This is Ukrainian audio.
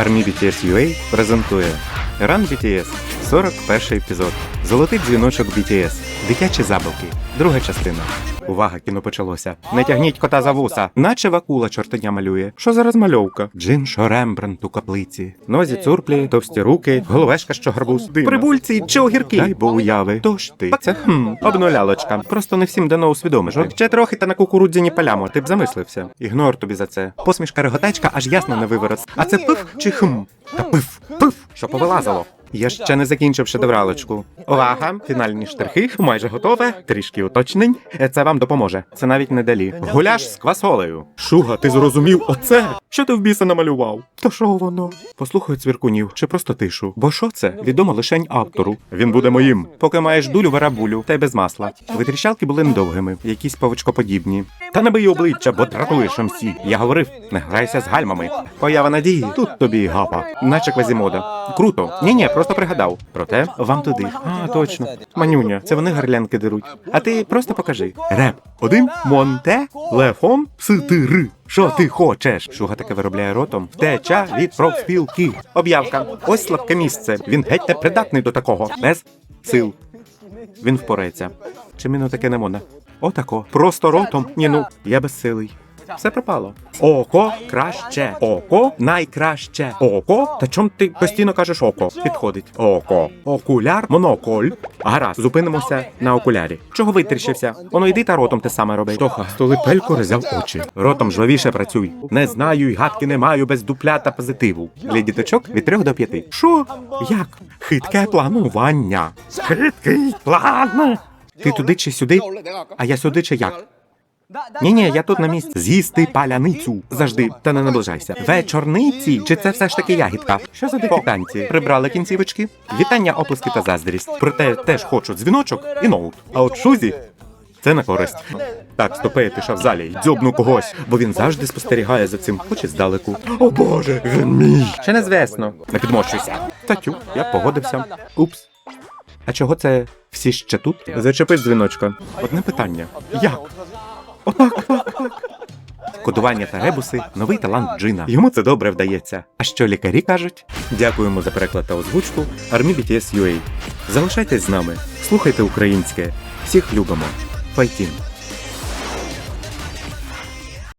Армі BTS UA презентує Run BTS, 41 епізод. Золотий дзвіночок BTS. Дитячі забавки. Друга частина. Увага, кіно почалося. Не тягніть кота за вуса, наче вакула чортеня малює. Що за розмальовка? Джин Рембрандт у каплиці. Нозі цурплі, товсті руки, головешка, що гарбуз. Прибульці чи огірки. Дай бо уяви. Тож ти. Це хм, обнулялочка. Просто не всім дано усвідомиш. Ще трохи та на кукурудзяні полямо. Ти б замислився. Ігнор тобі за це. Посмішка реготачка аж ясно не виворот. А це пиф чи хм? Та пиф, пиф, що повилазило. Я ще не закінчив шедевралочку. Увага! Фінальні штрихи майже готове. Трішки уточнень. Це вам допоможе. Це навіть не далі. Гуляш з квасолею. Шуга, ти зрозумів оце? Що ти в біса намалював? То що воно? Послухай цвіркунів чи просто тишу. Бо що це? Відомо лишень автору. Він буде моїм. Поки маєш дулю, верабулю, та й без масла. Витріщалки були недовгими, якісь павичкоподібні. Та не бий обличчя, бо дратуєш МСі. Я говорив, не грайся з гальмами. Поява надії, тут тобі гапа. Наче квазімода. Круто. Ні, ні, просто пригадав. Проте вам туди. А, точно. Манюня, це вони гарлянки деруть. А ти просто покажи. Реп. Один Монте Лефон Ситири. Що ти хочеш? Шуга таке виробляє ротом. Втеча від профспілки. Об'явка. Ось слабке місце. Він геть не придатний до такого. Без сил. Він впорається. Чи міну таке не можна? Отако. Просто ротом. Ні, ну, я безсилий. Все пропало. Око краще. Око найкраще. Око. Та чом ти постійно кажеш око? Підходить. Око. Окуляр, моноколь. Гаразд, зупинимося на окулярі. Чого витріщився? Воно йди та ротом те саме роби. Тоха, столипелько розяв очі. Ротом жвавіше працюй. Не знаю й гадки не маю без дупля та позитиву. Для діточок від трьох до п'яти. Що? Як? Хитке планування. Хиткий план. Ти туди чи сюди? А я сюди чи як? Ні, ні, я тут на місці. З'їсти паляницю. Завжди, та не наближайся. Вечорниці? Чи це все ж таки ягідка? Що за дикі танці? Прибрали кінцівочки? Вітання, оплески та заздрість. Проте теж хочу дзвіночок і ноут. А от шузі. Це на користь. Так, стопе, ти в залі, дзьобну когось, бо він завжди спостерігає за цим, хоч і здалеку. О боже, він мій! Ще не звесно. Не підмощуйся. Татю, я погодився. Упс. А чого це всі ще тут? Зачепи дзвіночка. Одне питання. Як? Кодування та ребуси новий талант Джина. Йому це добре вдається. А що лікарі кажуть? Дякуємо за переклад та озвучку Армі BTS UA. Залишайтесь з нами, слухайте українське. Всіх любимо. Файтін!